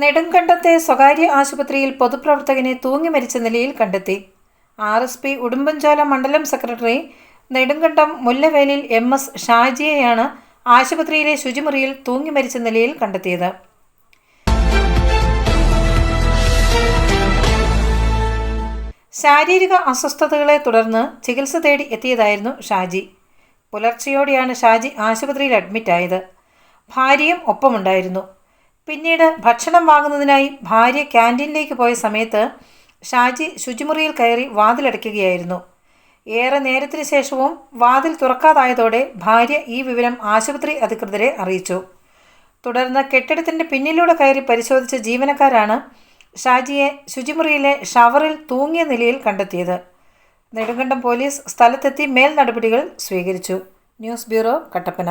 നെടുങ്കണ്ടത്തെ സ്വകാര്യ ആശുപത്രിയിൽ പൊതുപ്രവർത്തകനെ തൂങ്ങി മരിച്ച നിലയിൽ കണ്ടെത്തി. ആർ എസ് പി ഉടുമ്പൻചോല മണ്ഡലം secretary Nedumkandam Mullavelil M S ഷാജിയെയാണ് ആശുപത്രിയിലെ ശുചിമുറിയിൽ തൂങ്ങി മരിച്ച നിലയിൽ കണ്ടെത്തിയത്. ശാരീരിക അസ്വസ്ഥതകളെ തുടർന്ന് ചികിത്സ തേടി എത്തിയതായിരുന്നു ഷാജി. പുലർച്ചെയോടെയാണ് ഷാജി ആശുപത്രിയിൽ അഡ്മിറ്റായത്. ഭാര്യയും ഒപ്പമുണ്ടായിരുന്നു. പിന്നീട് ഭക്ഷണം വാങ്ങുന്നതിനായി ഭാര്യ ക്യാന്റീനിലേക്ക് പോയ സമയത്ത് ഷാജി ശുചിമുറിയിൽ കയറി വാതിലടയ്ക്കുകയായിരുന്നു. ഏറെ നേരത്തിന് ശേഷവും വാതിൽ തുറക്കാതായതോടെ ഭാര്യ ഈ വിവരം ആശുപത്രി അധികൃതരെ അറിയിച്ചു. തുടർന്ന് കെട്ടിടത്തിന്റെ പിന്നിലൂടെ കയറി പരിശോധിച്ച ജീവനക്കാരാണ് ഷാജിയെ ശുചിമുറിയിലെ ഷവറിൽ തൂങ്ങിയ നിലയിൽ കണ്ടെത്തിയത്. നെടുങ്കണ്ടം പോലീസ് സ്ഥലത്തെത്തി മേൽ നടപടികൾ സ്വീകരിച്ചു. News bureau Kattappana.